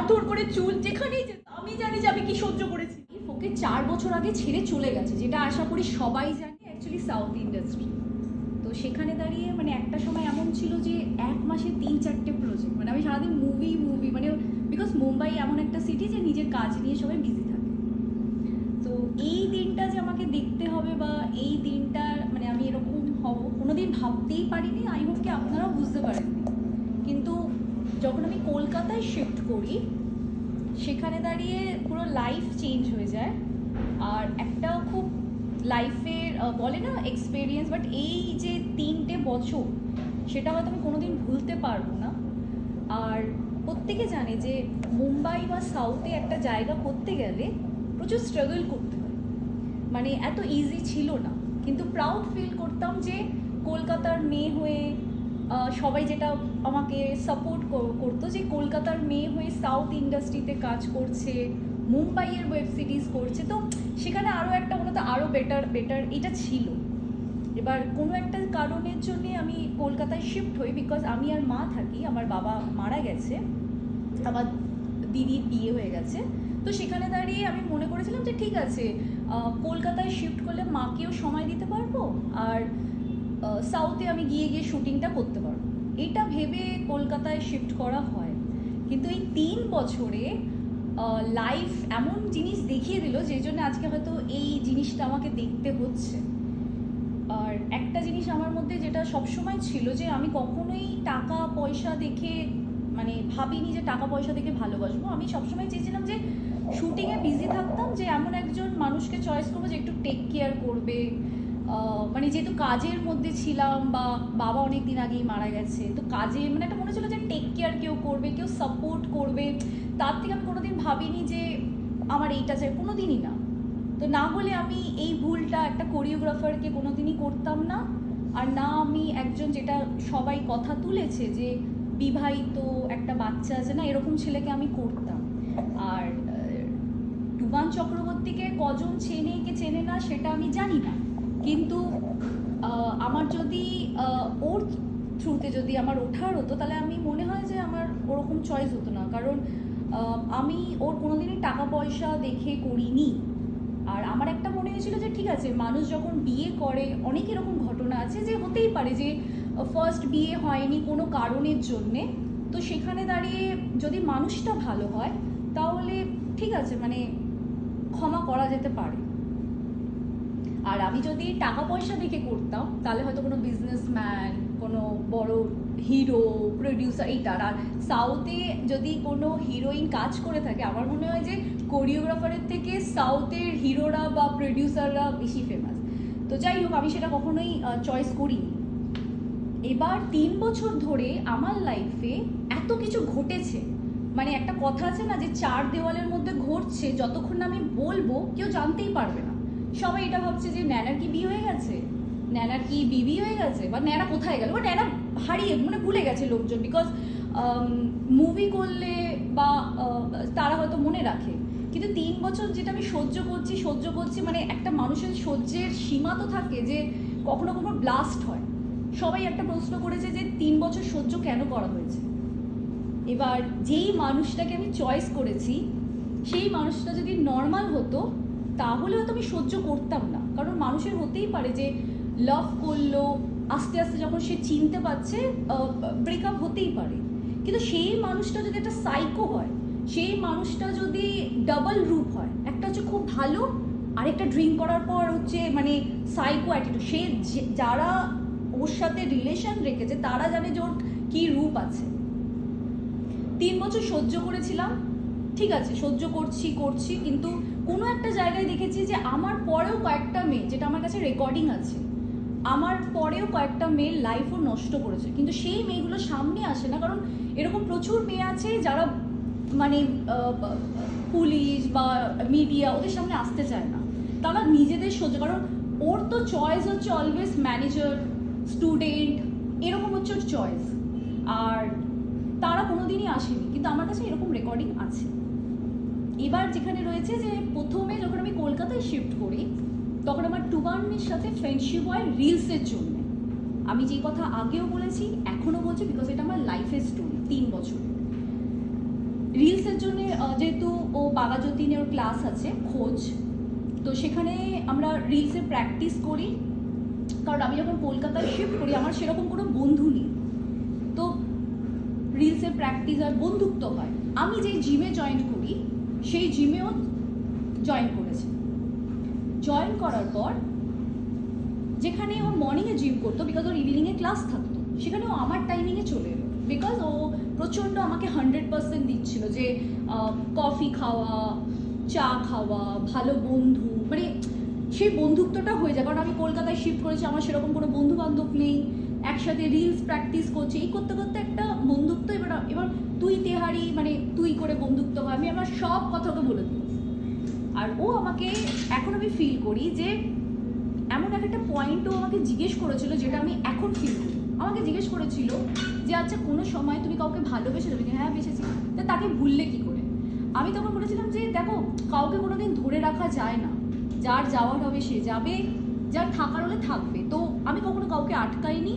মারধর করে চুল যেখানেই যেত আমি জানি যে আমি কি সহ্য করেছি। ওকে চার বছর আগে ছেড়ে চলে গেছে, যেটা আশা করি সবাই জানে অ্যাকচুয়ালি সাউথ ইন্ডাস্ট্রি তো সেখানে দাঁড়িয়ে মানে একটা সময় এমন ছিল যে এক মাসে তিন চারটে প্রজেক্ট মানে আমি সারাদিন মুভি মুভি মানে বিকজ মুম্বাই এমন একটা সিটি যে নিজের কাজ নিয়ে সবাই বিজি থাকে। তো এই দিনটা যে আমাকে দেখতে হবে বা এই দিনটা মানে আমি এরকম হব, কোনোদিন ভাবতেই পারিনি। আই হোপ কি আপনারাও বুঝতে পারেননি। কিন্তু যখন আমি কলকাতায় শিফট করি, সেখানে দাঁড়িয়ে পুরো লাইফ চেঞ্জ হয়ে যায়। আর একটা খুব লাইফের বলে না এক্সপিরিয়েন্স বাট এই যে তিনটে বছর, সেটা হয়তো আমি কোনোদিন ভুলতে পারব না। আর প্রত্যেকে জানে যে মুম্বাই বা সাউথে একটা জায়গা করতে গেলে প্রচুর স্ট্রাগল করতে হয়। মানে এত ইজি ছিল না। কিন্তু প্রাউড ফিল করতাম যে কলকাতার মেয়ে হয়ে সবাই যেটা আমাকে সাপোর্ট করতো যে কলকাতার মেয়ে হয়ে সাউথ ইন্ডাস্ট্রিতে কাজ করছে, মুম্বাইয়ের ওয়েব সিরিজ করছে। তো সেখানে আরও একটা মনে তো আরও বেটার বেটার এটা ছিল। এবার কোনো একটা কারণের জন্য আমি কলকাতায় শিফট হই বিকজ আমি আর মা থাকি, আমার বাবা মারা গেছে, আমার দিদির বিয়ে হয়ে গেছে। তো সেখানে দাঁড়িয়ে আমি মনে করেছিলাম যে ঠিক আছে কলকাতায় শিফট করলে মাকেও সময় দিতে পারব, আর সাউথে আমি গিয়ে গিয়ে শুটিংটা করতে পারব। এটা ভেবে কলকাতায় শিফট করা হয়। কিন্তু এই তিন বছরে লাইফ এমন জিনিস দেখিয়ে দিল যে জন্য আজকে হয়তো এই জিনিসটা আমাকে দেখতে হচ্ছে। আর একটা জিনিস আমার মধ্যে যেটা সবসময় ছিল যে, আমি কখনোই টাকা পয়সা দেখে মানে ভাবিনি যে টাকা পয়সা দেখে ভালোবাসবো। আমি সবসময় চেয়েছিলাম যে শুটিংয়ে বিজি থাকতাম, যে এমন একজন মানুষকে চয়েস করব যে একটু টেক কেয়ার করবে মানে যেহেতু কাজের মধ্যে ছিলাম বা বাবা অনেক দিন আগেই মারা গেছে, তো কাজে মানে একটা মনে ছিল যে টেক কেয়ার কেউ করবে, কেউ সাপোর্ট করবে। তার থেকে আমি কোনোদিন ভাবিনি যে আমার এইটা চাই কোনো দিনই না। তো না হলে আমি এই ভুলটা একটা কোরিওগ্রাফারকে কোনোদিনই করতাম না। আর না আমি একজন যেটা সবাই কথা তুলেছে যে বিবাহিত একটা বাচ্চা আছে না, এরকম ছেলেকে আমি করতাম। আর ডুবান চক্রবর্তীকে কজন চেনে কে চেনে না, সেটা আমি জানি না। কিন্তু আমার যদি ওর থ্রুতে যদি আমার ওঠার হতো, তাহলে আমি মনে হয় যে আমার ওরকম চয়েস হতো না। কারণ আমি ওর কোনোদিনই টাকা পয়সা দেখে করিনি। আর আমার একটা মনে হয়েছিল যে ঠিক আছে, মানুষ যখন বিয়ে করে, অনেক এরকম ঘটনা আছে যে হতেই পারে যে ফার্স্ট বিয়ে হয়নি কোনো কারণের জন্যে। তো সেখানে দাঁড়িয়ে যদি মানুষটা ভালো হয়, তাহলে ঠিক আছে মানে ক্ষমা করা যেতে পারে। আর আমি যদি টাকা পয়সা দেখে করতাম, তাহলে হয়তো কোনো বিজনেসম্যান কোনো বড় হিরো প্রডিউসার এইটার আর সাউথে যদি কোনো হিরোইন কাজ করে থাকে, আমার মনে হয় যে কোরিওগ্রাফারের থেকে সাউথের হিরোরা বা প্রডিউসাররা বেশি ফেমাস তো যাই হোক, আমি সেটা কখনোই চয়েস করিনি। এবার তিন বছর ধরে আমার লাইফে এত কিছু ঘটেছে। মানে একটা কথা আছে না যে, চার দেওয়ালের মধ্যে ঘটছে, যতক্ষণ না আমি বলব, কেউ জানতেই পারবে না। সবাই এটা ভাবছে যে ন্যানার কি বিয়ে হয়ে গেছে? ন্যানার কি বিবি হয়ে গেছে? বা ন্যানা কোথায় গেল? বা ন্যানা হারিয়ে মানে ভুলে গেছে লোকজন বিকজ মুভি করলে বা তারা হয়তো মনে রাখে। কিন্তু তিন বছর যেটা আমি সহ্য করছি সহ্য করছি মানে একটা মানুষের সহ্যের সীমা তো থাকে যে কখনো কখনো ব্লাস্ট হয়। সবাই একটা প্রশ্ন করেছে যে তিন বছর সহ্য কেন করা হয়েছে? এবার যেই মানুষটাকে আমি চয়েস করেছি, সেই মানুষটা যদি নর্মাল হতো তাহলে হয়তো আমি সহ্য করতাম না। কারণ মানুষের হতেই পারে যে লাভ করল, আস্তে আস্তে যখন সে চিনতে পারছে ব্রেকআপ হতেই পারে। কিন্তু সেই মানুষটা যদি একটা সাইকো হয়, সেই মানুষটা যদি ডাবল রূপ হয়, একটা হচ্ছে খুব ভালো, আরেকটা ড্রিঙ্ক করার পর হচ্ছে মানে সাইকো অ্যাটিটিউড সে যারা ওর সাথে রিলেশন রেখেছে, তারা জানে যে ওর কী রূপ আছে। তিন বছর সহ্য করেছিলাম, ঠিক আছে, সহ্য করছি করছি, কিন্তু কোনো একটা জায়গায় দেখেছি যে আমার পরেও কয়েকটা মেয়ে, যেটা আমার কাছে রেকর্ডিং আছে, আমার পরেও কয়েকটা মেয়ের লাইফও নষ্ট করেছে। কিন্তু সেই মেয়েগুলো সামনে আসে না, কারণ এরকম প্রচুর মেয়ে আছে যারা মানে পুলিশ বা মিডিয়া ওদের সামনে আসতে চায় না। তারা নিজেদের সহ্য, কারণ ওর তো চয়েস হচ্ছে অলওয়েজ ম্যানেজার স্টুডেন্ট এরকম হচ্ছে ওর চয়েস আর তারা কোনোদিনই আসেনি, কিন্তু আমার কাছে এরকম রেকর্ডিং আছে। এবার যেখানে রয়েছে যে প্রথমে যখন আমি কলকাতায় শিফট করি, তখন আমার টুবার্নের সাথে ফ্রেন্ডশিপ হয় রিলসের জন্য। আমি যে কথা আগেও বলেছি, এখনও বলছি বিকজ এটা আমার লাইফের স্টোরি তিন বছর। রিলসের জন্য যেহেতু ও বাবা যতীনে ওর ক্লাস আছে, খোঁজ, তো সেখানে আমরা রিলসের প্র্যাকটিস করি। কারণ আমি যখন কলকাতায় শিফট করি, আমার সেরকম কোনো বন্ধু নেই। তো রিলসের প্র্যাকটিস আর বন্ধুত্ব হয়। আমি যেই জিমে জয়েন করি সেই জিমেও জয়েন করেছে। জয়েন করার পর যেখানে ও মর্নিংয়ে জিম করতো বিকজ ওর ইভিনিংয়ে ক্লাস থাকতো, সেখানে ও আমার টাইমিংয়ে চলে এলো। বিকজ ও প্রচণ্ড আমাকে হান্ড্রেড পার্সেন্ট দিচ্ছিল যে কফি খাওয়া, চা খাওয়া, ভালো বন্ধু মানে সেই বন্ধুত্বটা হয়ে যায়। কারণ আমি কলকাতায় শিফট করেছি, আমার সেরকম কোনো বন্ধু বান্ধব নেই। একসাথে রিলস প্র্যাকটিস করছি। এই করতে করতে একটা বন্ধুত্ব এবার এবার তুই তেহারি মানে তুই করে বন্ধুত্ব হয়। আমি আমার সব কথা ওকে বলে দিই। আর ও আমাকে, এখন আমি ফিল করি যে, এমন এক একটা পয়েন্টও আমাকে জিজ্ঞেস করেছিল যেটা আমি এখন ফিল করি। আমাকে জিজ্ঞেস করেছিল যে আচ্ছা কোনো সময় তুমি কাউকে ভালোবেসে যাবে হ্যাঁ বেসেছি। তা তাকে ভুললে কি করে? আমি তখন বলেছিলাম যে, দেখো, কাউকে কোনোদিন ধরে রাখা যায় না। যার যাওয়ার হবে সে যাবে। যার থাকার হলে থাকবে। তো আমি কখনো কাউকে আটকাইনি।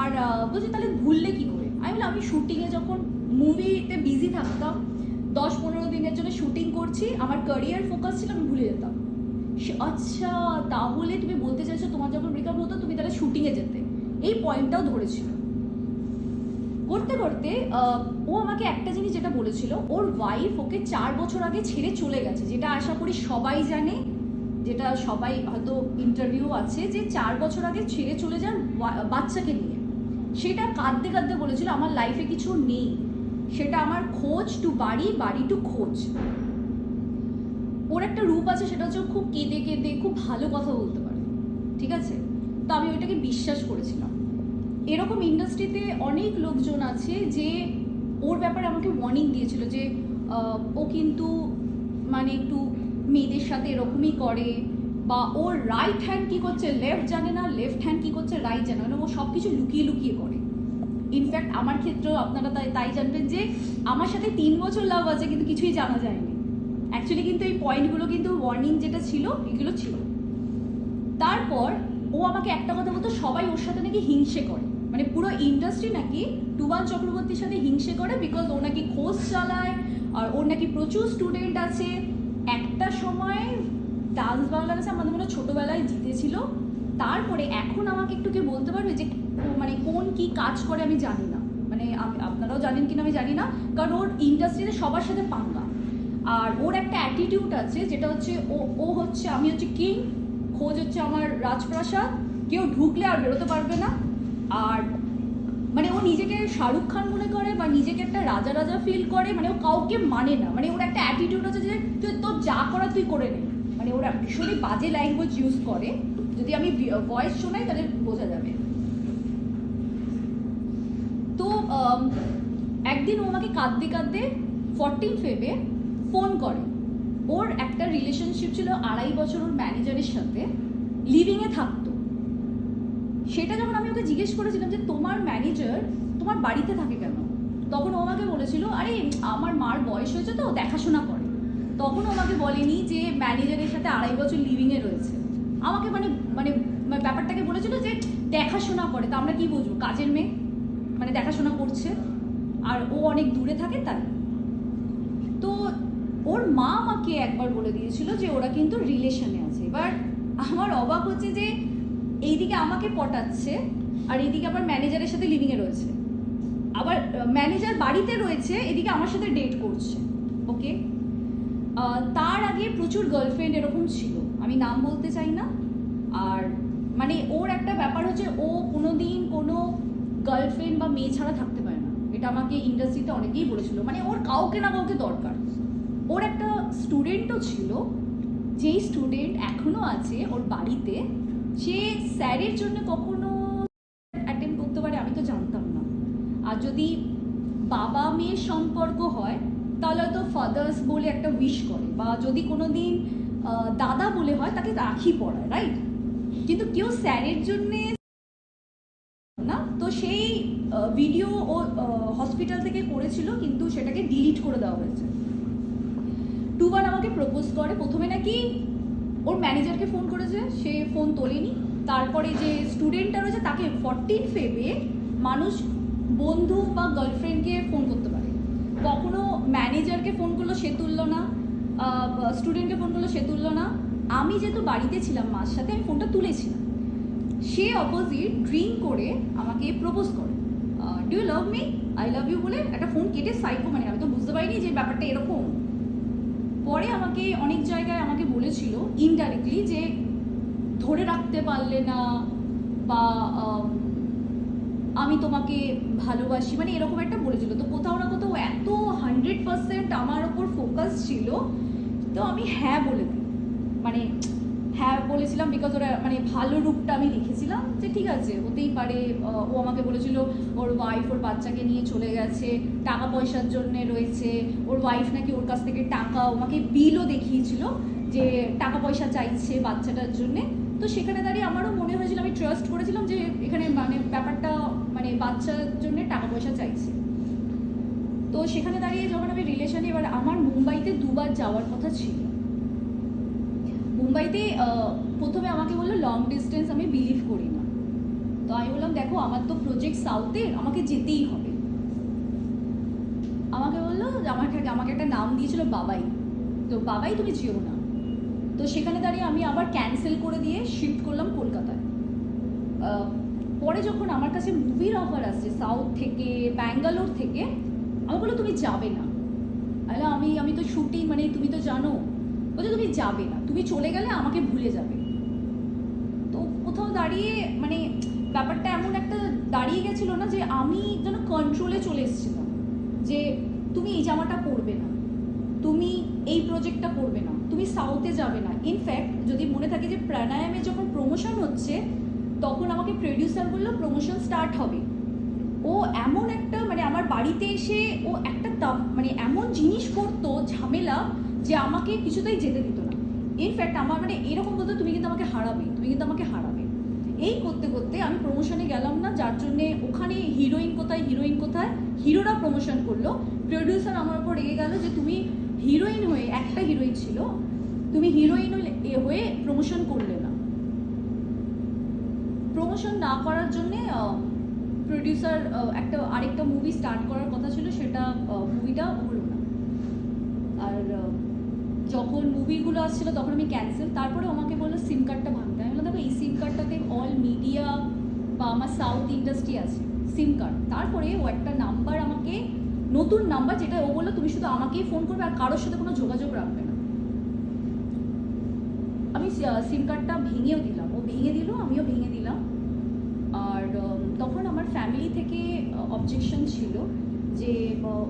আর বলছি তাহলে ভুললে কি করে? আমি বললাম, আমি শুটিংয়ে যখন মুভিতে বিজি থাকতাম, দশ পনেরো দিনের জন্য শুটিং করছি, আমার ক্যারিয়ার ফোকাস ছিল, আমি ভুলে যেতাম। আচ্ছা তাহলে তুমি বলতে চাইছো তোমার যখন ব্রেকআপ হতো, তুমি তাহলে শুটিংয়ে যেতে। এই পয়েন্টটাও ধরেছিল। করতে করতে ও আমাকে একটা জিনিস যেটা বলেছিল, ওর ওয়াইফ ওকে চার বছর আগে ছেড়ে চলে গেছে, যেটা আশা করি সবাই জানে। যেটা সবাই হয়তো ইন্টারভিউ আছে যে চার বছর আগে ছেড়ে চলে যান বাচ্চাকে নিয়ে। সেটা কাঁদতে কাঁদতে বলেছিল, আমার লাইফে কিছু নেই। সেটা আমার খোঁজ টু বাড়ি বাড়ি টু খোঁজ। ওর একটা রূপ আছে, সেটা হচ্ছে খুব কেঁদে কেঁদে, খুব ভালো কথা বলতে পারে। ঠিক আছে? তো আমি ওইটাকে বিশ্বাস করেছিলাম। এরকম ইন্ডাস্ট্রিতে অনেক লোকজন আছে যে ওর ব্যাপারে আমাকে ওয়ার্নিং দিয়েছিল যে ও কিন্তু মানে একটু মেয়েদের সাথে এরকমই করে, বা ওর রাইট হ্যান্ড কী করছে লেফট জানে না লেফট হ্যান্ড কী করছে রাইট জানে না ও সব কিছু লুকিয়ে লুকিয়ে করে। ইনফ্যাক্ট আমার ক্ষেত্রেও আপনারা তাই তাই জানবেন যে, আমার সাথে তিন বছর লাভ আছে, কিন্তু কিছুই জানা যায়নি। অ্যাকচুয়ালি কিন্তু এই পয়েন্টগুলো কিন্তু ওয়ার্নিং যেটা ছিল, এগুলো ছিল। তারপর ও আমাকে একটা কথা বলতো, সবাই ওর সাথে নাকি হিংসে করে। মানে পুরো ইন্ডাস্ট্রি নাকি টুবান চক্রবর্তীর সাথে হিংসে করে বিকজ ও নাকি খোঁজ চালায়, আর ওর নাকি প্রচুর স্টুডেন্ট আছে একটা সময় ডান্স বাংলাদেশে আমাদের মনে ছোটোবেলায় জিতেছিল। তারপরে এখন আমাকে একটু কে বলতে পারবে যে মানে কোন কি কাজ করে আমি জানি না। মানে আপনারাও জানেন কিনা আমি জানি না। কারণ ওর ইন্ডাস্ট্রিতে সবার সাথে পাঙ্গা। আর ওর একটা অ্যাটিটিউড আছে, যেটা হচ্ছে ও ও হচ্ছে, আমি হচ্ছে কিং খোঁজ হচ্ছে আমার রাজপ্রাসাদ। কেউ ঢুকলে আর বেরোতে পারবে না। আর মানে ও নিজেকে শাহরুখ খান মনে করে বা নিজেকে একটা রাজা রাজা ফিল করে মানে ও কাউকে মানে না। মানে ওর একটা অ্যাটিটিউড আছে যে, তুই তোর যা করা তুই করে নে। মানে ওরা ভীষণই বাজে ল্যাঙ্গুয়েজ ইউজ করে। যদি আমি ভয়েস শোনাই তাহলে বোঝা যাবে। তো একদিন ও আমাকে কাঁদতে কাঁদতে ফোরটিন ফেবে ফোন করে। ওর একটা রিলেশনশিপ ছিল আড়াই বছর ওর ম্যানেজারের সাথে। লিভিংয়ে থাকতো। সেটা যখন আমি ওকে জিজ্ঞেস করেছিলাম যে, তোমার ম্যানেজার তোমার বাড়িতে থাকে কেন? তখন ও আমাকে বলেছিল, আরে, আমার মার বয়স হয়েছে তো, দেখাশোনা করে। তখন আমাকে বলেনি যে ম্যানেজারের সাথে আড়াই বছর লিভিংয়ে রয়েছে। আমাকে মানে মানে মানে ব্যাপারটাকে বলেছিল যে, দেখাশোনা করে। তা আমরা কি বুঝব? কাজের মেয়ে? মানে দেখাশোনা করছে। আর ও অনেক দূরে থাকে তাই তো ওর মা আমাকে একবার বলে দিয়েছিল যে, ওরা কিন্তু রিলেশনে আছে। এবার আমার অবাক হচ্ছে যে এইদিকে আমাকে পটাচ্ছে, আর এইদিকে আবার ম্যানেজারের সাথে লিভিংয়ে রয়েছে। আবার ম্যানেজার বাড়িতে রয়েছে, এদিকে আমার সাথে ডেট করছে ওকে তার আগে প্রচুর গার্লফ্রেন্ড এরকম ছিল, আমি নাম বলতে চাই না। আর মানে ওর একটা ব্যাপার হচ্ছে, ও কোনোদিন কোনো গার্লফ্রেন্ড বা মেয়ে ছাড়া থাকতে পারে না। এটা আমাকে ইন্ডাস্ট্রিতে অনেকেই বলেছিল। মানে ওর কাউকে না কাউকে দরকার। ওর একটা স্টুডেন্টও ছিল, যেই স্টুডেন্ট এখনও আছে ওর বাড়িতে সে স্যারের জন্য কখনো অ্যাটেম্প করতে পারে, আমি তো জানতাম না। আর যদি বাবা মেয়ের সম্পর্ক হয়, তাহলে হয়তো ফাদার্স বলে একটা উইশ করে, বা যদি কোনো দিন দাদা বলে হয়, তাকে রাখি পড়ায় রাইট কিন্তু কেউ স্যারের জন্যে না, তো সেই ভিডিও ও হসপিটাল থেকে করেছিল, কিন্তু সেটাকে ডিলিট করে দেওয়া হয়েছে। টুবান আমাকে প্রপোজ করে, প্রথমে নাকি ওর ম্যানেজারকে ফোন করেছে, সে ফোন তোলেনি। তারপরে যে স্টুডেন্টটা রয়েছে, তাকে ফরটিন ফেবে মানুষ বন্ধু বা গার্লফ্রেন্ডকে ফোন করতে পারে। কখনো ম্যানেজারকে ফোন করল, সে তুললো না। স্টুডেন্টকে ফোন করল, সে তুললো না। আমি যেহেতু বাড়িতে ছিলাম, মার সাথে আমি ফোনটা তুলেছিলাম। সে অপোজিট ড্রিঙ্ক করে আমাকে প্রপোজ করে। Do you love me I love you বলে একটা ফোন কেটে সাইকো মানে আমি তো বুঝতে পারিনি যে ব্যাপারটা এরকম। পরে আমাকে অনেক জায়গায় আমাকে বলেছিল ইনডাইরেক্টলি যে ধরে রাখতে পারলে না বা আমি তোমাকে ভালোবাসি। মানে এরকম একটা বলেছিল। তো কোথাও না কোথাও এত হান্ড্রেড পার্সেন্ট আমার ওপর ফোকাস ছিল। তো আমি হ্যাঁ বলে দিই। মানে হ্যাঁ বলেছিলাম বিকজ ওরা মানে ভালো রূপটা আমি দেখেছিলাম যে ঠিক আছে, হতেই পারে ও আমাকে বলেছিল ওর ওয়াইফ ওর বাচ্চাকে নিয়ে চলে গেছে, টাকা পয়সার জন্যে রয়েছে, ওর ওয়াইফ নাকি ওর কাছ থেকে টাকা আমাকে বিলও দেখিয়েছিল যে টাকা পয়সা চাইছে বাচ্চাটার জন্যে। তো সেখানে দাঁড়িয়ে আমারও মনে হয়েছিল, আমি ট্রাস্ট করেছিলাম যে এখানে মানে ব্যাপারটা মানে বাচ্চার জন্য টাকা পয়সা চাইছে। তো সেখানে দাঁড়িয়ে যখন আমি রিলেশনে এবার আমার মুম্বাইতে দুবার যাওয়ার কথা ছিল। মুম্বাইতে প্রথমে আমাকে বলল লং ডিস্টেন্স আমি বিলিভ করি না। তো আমি বললাম, দেখো, আমার তো প্রজেক্ট সাউথের আমাকে যেতেই হবে। আমাকে বলল আমাকে আমাকে একটা নাম দিয়েছিল বাবাই। তো বাবাই, তুমি যেও না। তো সেখানে দাঁড়িয়ে আমি আবার ক্যান্সেল করে দিয়ে শিফট করলাম কলকাতায়। পরে যখন আমার কাছে মুভির অফার আসছে সাউথ থেকে ব্যাঙ্গালোর থেকে, আমি বলল তুমি যাবে না। আমি আমি তো শুটিং মানে তুমি তো জানো। বলছে, তুমি যাবে না। তুমি চলে গেলে আমাকে ভুলে যাবে। তো কোথাও দাঁড়িয়ে মানে ব্যাপারটা এমন একটা দাঁড়িয়ে গেছিল না যে আমি যেন কন্ট্রোলে চলে এসেছিলাম। যে তুমি এই জামাটা পরবে না। তুমি এই প্রজেক্টটা করবে না। তুমি সাউথে যাবে না। ইনফ্যাক্ট যদি মনে থাকে যে প্রাণায়ামে যখন প্রমোশন হচ্ছে, তখন আমাকে প্রডিউসার বলল প্রমোশন স্টার্ট হবে। ও এমন একটা মানে আমার বাড়িতে এসে ও একটা মানে এমন জিনিস করতো, ঝামেলা যে আমাকে কিছুতেই যেতে দিত না। ইনফ্যাক্ট আমার মানে এরকম বলতো তুমি কিন্তু আমাকে হারাবে, তুমি কিন্তু আমাকে হারাবে। এই করতে করতে আমি প্রমোশনে গেলাম না, যার জন্যে ওখানে হিরোইন কোথায় হিরোইন কোথায়, হিরোরা প্রমোশন করল। প্রডিউসার আমার উপর রেগে গেল যে তুমি হিরোইন হয়ে, একটা হিরোইন ছিল, তুমি হিরোইন হয়ে প্রমোশন করলে না। প্রমোশন না করার জন্যে প্রডিউসার একটা, আরেকটা মুভি স্টার্ট করার কথা ছিল, সেটা মুভিটা হলো না। আর যখন মুভিগুলো আসছিল, তখন আমি ক্যান্সেল তারপরে আমাকে বলল সিম কার্ডটা ভাঙতে। আমি বললাম, দেখো, এই সিম কার্ডটাতে অল মিডিয়া বা আমার সাউথ ইন্ডাস্ট্রি আছে সিম কার্ড তারপরে ও একটা নাম্বার আমাকে, নতুন নাম্বার যেটা ও বলল, তুমি শুধু আমাকেই ফোন করবে আর কারোর সাথে কোনো যোগাযোগ রাখবে না। আমি সিম কার্ডটা ভেঙেও দিলাম। ও ভেঙে দিল, আমিও ভেঙে দিলাম। আর তখন আমার ফ্যামিলি থেকে অবজেকশন ছিল যে,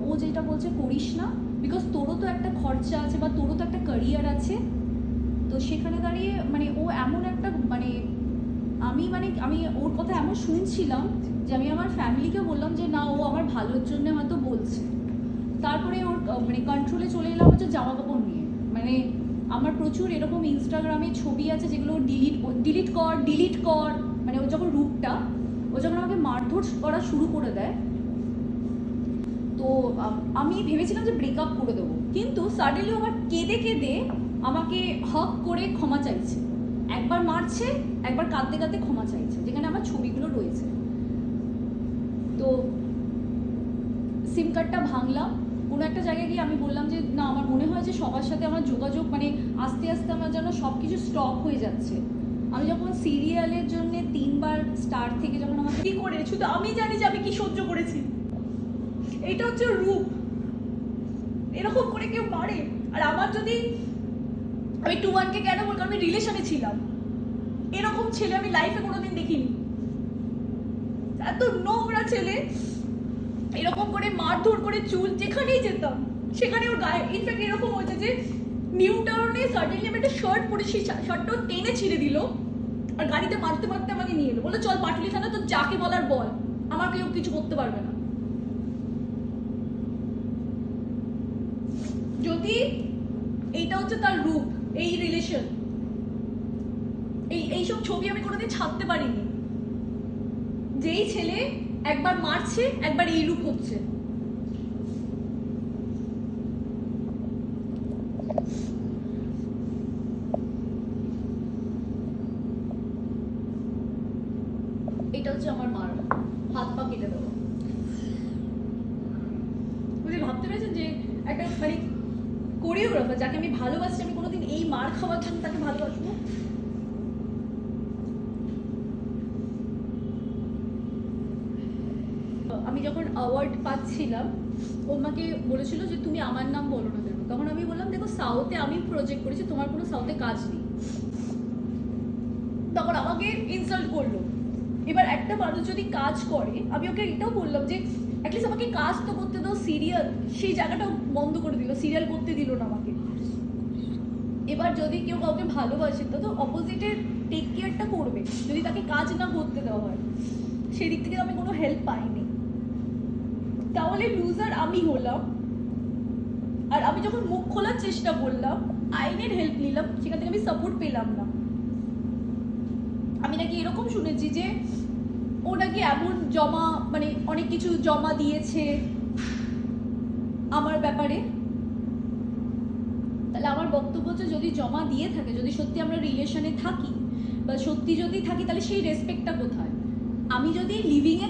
ও যেটা বলছে, করিস না। বিকজ তোরও তো একটা খরচা আছে বা তোরও তো একটা ক্যারিয়ার আছে, তো সেখানে দাঁড়িয়ে মানে ও এমন একটা মানে আমি মানে আমি ওর কথা এমন শুনছিলাম যে আমি আমার ফ্যামিলিকে বললাম যে না, ও আমার ভালোর জন্য হয়তো বলছে। তারপরে ওর মানে কন্ট্রোলে চলে এলাম হচ্ছে জামা কাপড় নিয়ে। মানে আমার প্রচুর এরকম ইনস্টাগ্রামে ছবি আছে যেগুলো ডিলিট ডিলিট কর ডিলিট কর মানে ওর যখন রূপটা, ও যখন আমাকে মারধর করা শুরু করে দেয় তো আমি ভেবেছিলাম যে ব্রেকআপ করে দেবো। কিন্তু সাডেনলি আমার কেঁদে কেঁদে আমাকে হক করে ক্ষমা চাইছে। একবার মারছে, একবার কাঁদতে কাঁদতে ক্ষমা চাইছে, যেখানে আমার ছবিগুলো রয়েছে। তো সিম কার্ডটা ভাঙলাম। কোনো একটা জায়গায় গিয়ে আমি বললাম যে, না, আমার মনে হয় যে সবার সাথে আমার যোগাযোগ মানে আস্তে আস্তে আমার যেন সব কিছু স্টপ হয়ে যাচ্ছে। আমি যখন সিরিয়ালের জন্য তিনবার স্টার থেকে যখন আমাকে কি করে শুধু আমি জানি যে আমি কি সহ্য করেছি। এটা হচ্ছে রূপ। এরকম করে কেউ পারে আর আমার যদি আমি টু ওয়ানকে কেন বলব? আমি রিলেশনে ছিলাম। এরকম ছেলে আমি লাইফে কোনোদিন দেখিনি। এত নোংরা ছেলে। এরকম করে মারধর করে চুল যেখানেই যেতাম, সেখানে ওর গায়ে। ইনফ্যাক্ট এরকম হয়েছে যে নিউ টাউনে সাডেনলি আমি একটা শার্ট পরেছি শার্টটাও টেনে ছিঁড়ে দিল। আর গাড়িতে মারতে মারতে আমাকে নিয়ে এলো। বলল, চল, পাটলি থানা তো যাকে বলার বল। আমার কেউ কিছু করতে পারবে না। যদি এইটা হচ্ছে তার রূপ, এই রিলেশন এই, এইসব ছবি আমি কোনোদিন ছাড়তে পারিনি। যেই ছেলে একবার মারছে, একবার এই রূপ হচ্ছে এটা হচ্ছে আমার মার হাত পা কেটে দেবো বুঝলি ভাবতে পেরেছিস একটা মানে কোরিওগ্রাফার যাকে আমি ভালোবাসি আমি কোনোদিন এই মার খাওয়ার জন্য তাকে ভালোবাসবো আমি যখন অ্যাওয়ার্ড পাচ্ছিলাম ও আমাকে বলেছিল যে তুমি আমার নাম বলো না কেন? তখন আমি বললাম, দেখো সাউথে আমি প্রজেক্ট করেছি, তোমার কোনো সাউথে কাজ নেই। তখন আমাকে ইনসাল্ট করল। এবার একটা মানুষ যদি কাজ করে, আমি ওকে এটাও বললাম যে অ্যাটলিস্ট আমাকে কাজ তো করতে দাও সিরিয়াল সেই জায়গাটাও বন্ধ করে দিল সিরিয়াল করতে দিল না আমাকে। এবার যদি কেউ কাউকে ভালোবাসে, তো তো অপোজিটের টেক কেয়ারটা করবে। যদি তাকে কাজ না করতে দেওয়া হয় সেই দিক থেকে আমি কোনো হেল্প পাইনি। তাহলে লুজার আমি হলাম। আর আমি যখন মুখ খোলার চেষ্টা করলাম, আইনের হেল্প নিলাম, সেখান থেকে আমি সাপোর্ট পেলাম না। আমি নাকি এরকম শুনেছি যে, ও নাকি এমন জমা মানে অনেক কিছু জমা দিয়েছে আমার ব্যাপারে। তাহলে আমার বক্তব্য হচ্ছে, যদি জমা দিয়ে থাকে, যদি সত্যি আমরা রিলেশনে থাকি, বা সত্যি যদি থাকি, তাহলে সেই রেসপেক্টটা কোথায়? আমি যদি লিভিংয়ে